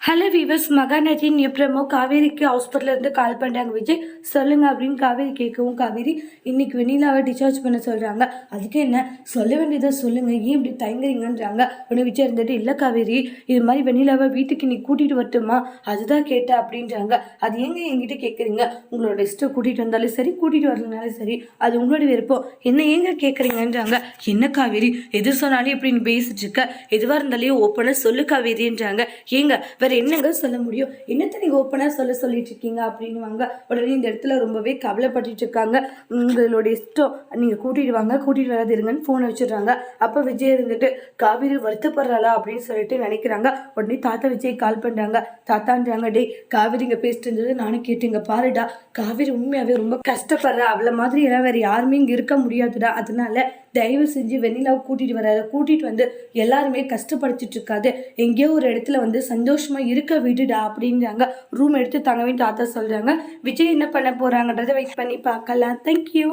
Hello viewers Mahanadi நிப்ரமோ காவேரிக்கு ஹாஸ்பிட்டல்ல இருந்து கால் பண்ணுறாங்க விஜய். சொல்லுங்க அப்படின்னு காவேரி கேட்கவும் காவேரி இன்னைக்கு வெண்ணிலாவை டிஸ்சார்ஜ் பண்ண சொல்கிறாங்க அதுக்கு என்ன? சொல்ல வேண்டியதை சொல்லுங்கள் ஏன் இப்படி தயங்குறீங்கன்றாங்க? உடனே விஜய் இருந்துட்டு இல்லை காவேரி இது மாதிரி வெண்ணிலாவை வீட்டுக்கு நீ கூட்டிகிட்டு வரட்டுமா? அதுதான் கேட்ட அப்படின்றாங்க. அது ஏங்க என்கிட்ட கேட்குறீங்க? உங்களோட இஷ்டம் கூட்டிகிட்டு வந்தாலும் சரி கூட்டிகிட்டு வரலனாலும் சரி அது உங்களோட விருப்பம் என்ன ஏங்க கேட்குறீங்கன்றாங்க? என்ன காவேரி எது சொன்னாலும் இப்படி நீ பேசிட்டு இருக்க? எதுவாக இருந்தாலும் ஓப்பனாக சொல்லு காவேரின்றாங்க. ஏங்க வேற என்னங்க சொல்ல முடியும்? என்னத்தை நீங்கள் ஓப்பனாக சொல்ல சொல்லிட்டு இருக்கீங்க அப்படின்னுவாங்க. உடனே இந்த இடத்துல ரொம்பவே கவலைப்பட்டுட்டு இருக்காங்க. உங்களுடைய இஷ்டம். நீங்கள் கூட்டிட்டு வாங்க கூட்டிட்டு வராது இருங்கன்னு ஃபோனை வச்சிடுறாங்க. அப்போ விஜய் இருந்துட்டு காவேரி வருத்தப்படுறாளா? அப்படின்னு சொல்லிட்டு நினைக்கிறாங்க. உடனே தாத்தா விஜய் கால் பண்ணுறாங்க தாத்தான்றாங்க டேய் காவேரி இங்கே பேசிட்டு இருந்தது நானும் கேட்டுங்க. பாருடா காவேரி உண்மையாகவே ரொம்ப கஷ்டப்படுறா. அவளை மாதிரி எல்லாம் வேறு யாருமே இங்கே இருக்க முடியாதுடா. அதனால தயவு செஞ்சு வெண்ணிலாவை கூட்டிட்டு வராத. கூட்டிட்டு வந்து எல்லாருமே கஷ்டப்படுத்திட்டு இருக்காது. எங்கேயோ ஒரு இடத்துல வந்து சந்தோஷமா இருக்க விடுடா அப்படின்றாங்க ரூம் எடுத்து தங்கவே தாத்தா சொல்கிறாங்க விஜய் என்ன பண்ண போகிறாங்கன்றதை வெயிட் பண்ணி பார்க்கலாம். தேங்க்யூ